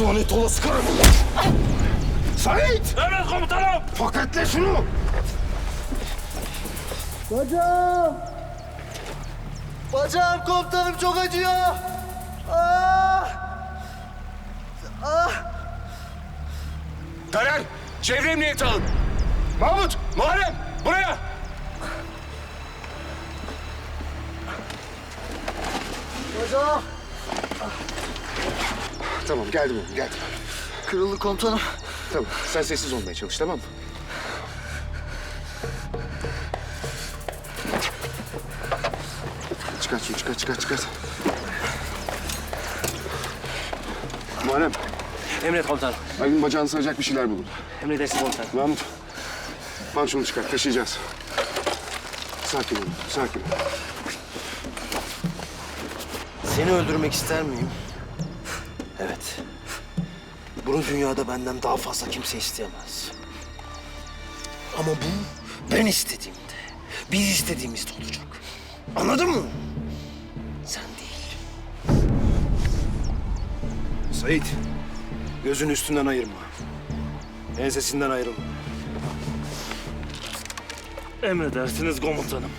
Bozkır! Sait! Evet komutanım. Paketle şunu! Bacağım komutanım çok acıyor. Ah! Taner! Çevre emniyeti alın! Mahmut! Muharrem! Buraya! Bacağım Tamam geldim oğlum geldim. kırıldı komutanım. Tamam sen sessiz olmaya çalış tamam mı? Çıkart şunu çıkart çıkart çıkart. Muharrem, Emret komutanım. Ali'nin bacağını saracak bir şeyler bulun. Emredersin komutanım. Mahmut, al şunu çıkart, taşıyacağız. Sakin olun, sakin ol. Seni öldürmek ister miyim? Evet. Bunu dünyada benden daha fazla kimse isteyemez. Ama bu ben istediğimde, biz istediğimizde olacak. Anladın mı? Sen değil. Sait, gözün üstünden ayırma. Ensesinden ayrılma. Emredersiniz komutanım.